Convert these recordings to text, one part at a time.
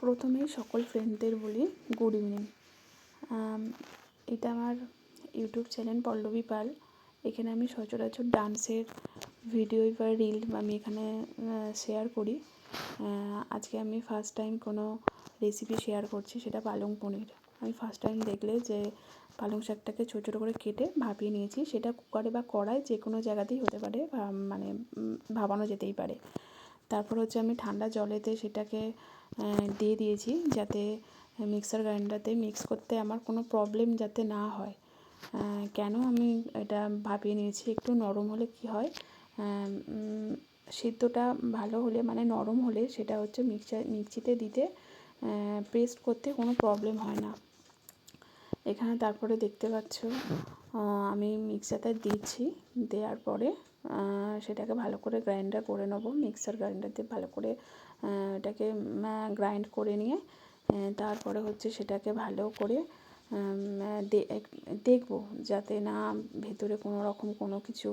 প্রথমেই সকল ফ্রেন্ডদের বলি গুড ইভিনিং এটা আমার ইউটিউব চ্যানেল পল্লবী পাল। এখানে আমি সচরাচর ডান্সের ভিডিও বা রিল আমি এখানে শেয়ার করি। আজকে আমি ফার্স্ট টাইম কোনো রেসিপি শেয়ার করছি, সেটা পালং পনির। আমি ফার্স্ট টাইম দেখলে যে পালং শাকটাকে ছোটো ছোটো করে কেটে ভাপিয়ে নিয়েছি। সেটা কুকারে বা কড়াই যে কোনো জায়গাতেই হতে পারে মানে ভাপানো যেতেই পারে। তারপর হচ্ছে আমি ঠান্ডা জলেতে সেটাকে দিয়ে দিয়েছি যাতে মিক্সার গ্রাইন্ডারতে মিক্স করতে আমার কোনো প্রবলেম যাতে না হয়। কেন আমি এটা ভাবিয়ে নিয়েছি? একটু নরম হলে কি হয়? সিদ্ধটা ভালো হলে মানে নরম হলে সেটা হচ্ছে মিক্সার মিক্সিতে দিতে পেস্ট করতে কোনো প্রবলেম হয় না। এখানে তারপরে দেখতে পাচ্ছ আমি মিক্সারটা দিচ্ছি। দেওয়ার পরে সেটাকে ভালো করে গ্রাইন্ডার করে নেব। মিক্সার গ্রাইন্ডার দিয়ে ভালো করে এটাকে গ্রাইন্ড করে নিয়ে তারপরে হচ্ছে সেটাকে ভালো করে দেখব যাতে না ভেতরে কোনো রকম কোনো কিছু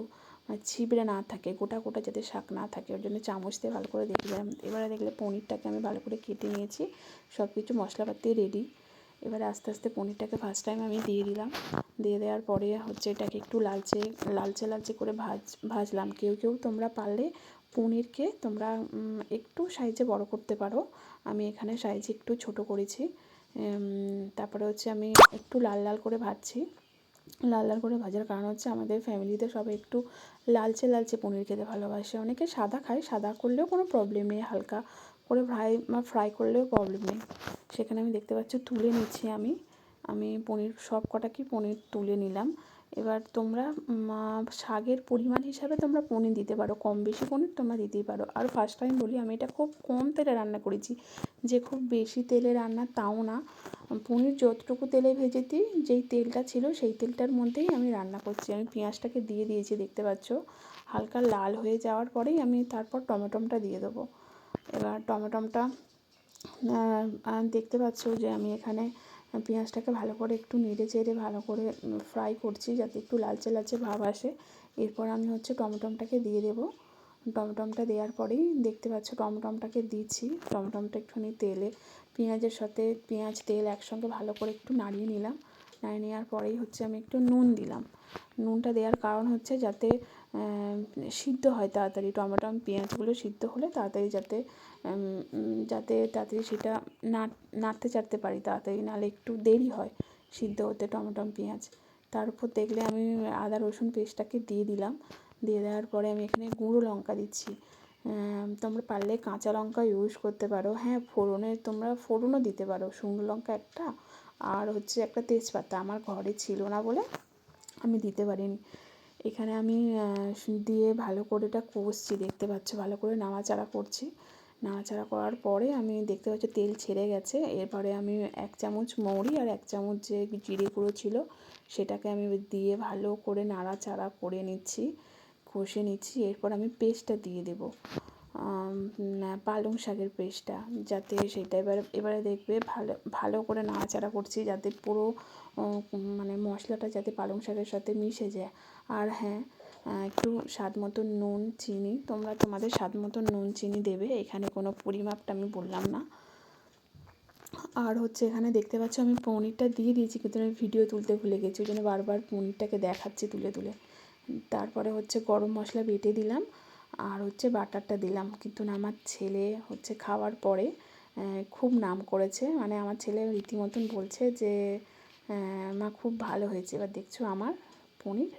ছিবড়ে না থাকে, গোটা গোটা যাতে শাক না থাকে। ওর জন্য চামচ দিয়ে ভালো করে দেখলাম। এবারে দেখলে পনিরটাকে আমি ভালো করে কেটে নিয়েছি। সব কিছু মশলাপাতি রেডি এবারে আস্তে আস্তে পনিরটাকে ফার্স্ট টাইম আমি দিয়ে দিলাম। দিয়ে দেওয়ার পরে হচ্ছে এটাকে একটু লালচে লালচে লালচে করে ভাজ, ভাজলাম। কেউ কেউ তোমরা পারলে পনিরকে তোমরা একটু সাইজে বড় করতে পারো। আমি এখানে সাইজে একটু ছোট করেছি। তারপরে হচ্ছে আমি একটু লাল লাল করে ভাজছি। লাল লাল করে ভাজার কারণ হচ্ছে আমাদের ফ্যামিলিতে সবাই একটু লালচে লালচে পনির খেতে ভালোবাসে। অনেকে সাদা খায়, সাদা করলেও কোনো প্রবলেম নেই, হালকা করে ফ্রাই বা ফ্রাই করলেও প্রবলেম নেই। সেখানে আমি দেখতে পাচ্ছি তুলে নিচ্ছি আমি। আমি পনির, সব কটা কি পনির তুলে নিলাম। এবার তোমরা শাকের পরিমাণ হিসাবে তোমরা পনির দিতে পারো। কম বেশি পনির তোমরা দিতেই পারো। আর ফার্স্ট টাইম বলি, আমি এটা খুব কম তেলে রান্না করেছি। যে খুব বেশি তেলে রান্না তাও না। পনির যতটুকু তেলে ভেজেছি, যেই তেলটা ছিল সেই তেলটার মধ্যেই আমি রান্না করছি। আমি পেঁয়াজটাকে দিয়ে দিয়েছি, দেখতে পাচ্ছ। হালকা লাল হয়ে যাওয়ার পরেই আমি তারপর টমেটোমটা দিয়ে দেবো। এবার টমেটোমটা দেখতে পাচ্ছ যে আমি এখানে পেঁয়াজটাকে ভালো করে একটু নেড়ে চেড়ে ভালো করে ফ্রাই করছি যাতে একটু লালচে লালচে ভাব আসে। এরপর আমি হচ্ছে টমেটোমটাকে দিয়ে দেবো। টমটমটা দেওয়ার পরেই দেখতে পাচ্ছ টমটমটাকে দিচ্ছি। টমটমটা একটুখানি তেলে, পেঁয়াজের সাথে পেঁয়াজ তেল একসঙ্গে ভালো করে একটু নাড়িয়ে নিলাম। নাড়িয়ে নেওয়ার পরেই হচ্ছে আমি একটু নুন দিলাম। নুনটা দেওয়ার কারণ হচ্ছে যাতে সিদ্ধ হয় তাড়াতাড়ি, টমেটো, পেঁয়াজগুলো সিদ্ধ হলে তাড়াতাড়ি যাতে যাতে তাড়াতাড়ি সেটা না, নাড়তে চাড়তে পারি, তাড়াতাড়ি নাহলে একটু দেরি হয় সিদ্ধ হতে টমেটো, পেঁয়াজ। তার উপর দেখলে আমি আদা, রসুন পেস্টটাকে দিয়ে দিলাম। দিয়ে দেওয়ার পরে আমি এখানে গুঁড়ো লঙ্কা দিচ্ছি। তোমরা পারলে কাঁচা লঙ্কা ইউজ করতে পারো। হ্যাঁ ফোড়নে তোমরা ফোড়নও দিতে পারো। শুকনো লঙ্কা একটা আর হচ্ছে একটা তেজপাতা। আমার ঘরে ছিল না বলে আমি দিতে পারিনি। এখানে আমি দিয়ে ভালো করে এটা কষছি, দেখতে পাচ্ছ, ভালো করে নাড়াচাড়া করছি। নাড়াচাড়া করার পরে আমি দেখতে পাচ্ছি, তেল ছেড়ে গেছে। এরপরে আমি এক চামচ মৌরি আর এক চামচ যে জিরে গুঁড়ো ছিল, সেটাকে আমি দিয়ে ভালো করে নাড়াচাড়া করে নিচ্ছি, কষে নিচ্ছি। এরপর আমি পেস্টটা দিয়ে দেবো। পালং শাকের পেস্টটা, যাতে সেটা এবার, এবারে দেখবে ভালো ভালো করে নাড়াচাড়া করছি, যাতে পুরো মানে মশলাটা যাতে পালং শাকের সাথে মিশে যায়। আর হ্যাঁ একটু স্বাদ মতো নুন, চিনি, তোমরা তোমাদের স্বাদ মতো নুন, চিনি দেবে, এখানে কোনো পরিমাপটা আমি বললাম না। আর হচ্ছে এখানে দেখতে পাচ্ছ আমি পনিরটা দিয়ে দিয়েছি, কিন্তু আমি ভিডিও তুলতে ভুলে গেছি, ওই জন্য বারবার পনিরটাকে দেখাচ্ছি তুলে তুলে। তারপরে হচ্ছে গরম মশলা বেটে দিলাম আর হচ্ছে বাটারটা দিলাম। কিন্তু না, আমার ছেলে হচ্ছে খাওয়ার পরে খুব নাম করেছে। মানে আমার ছেলে রীতিমতন বলছে যে মা খুব ভালো হয়েছে। এবার দেখছ আমার পনির।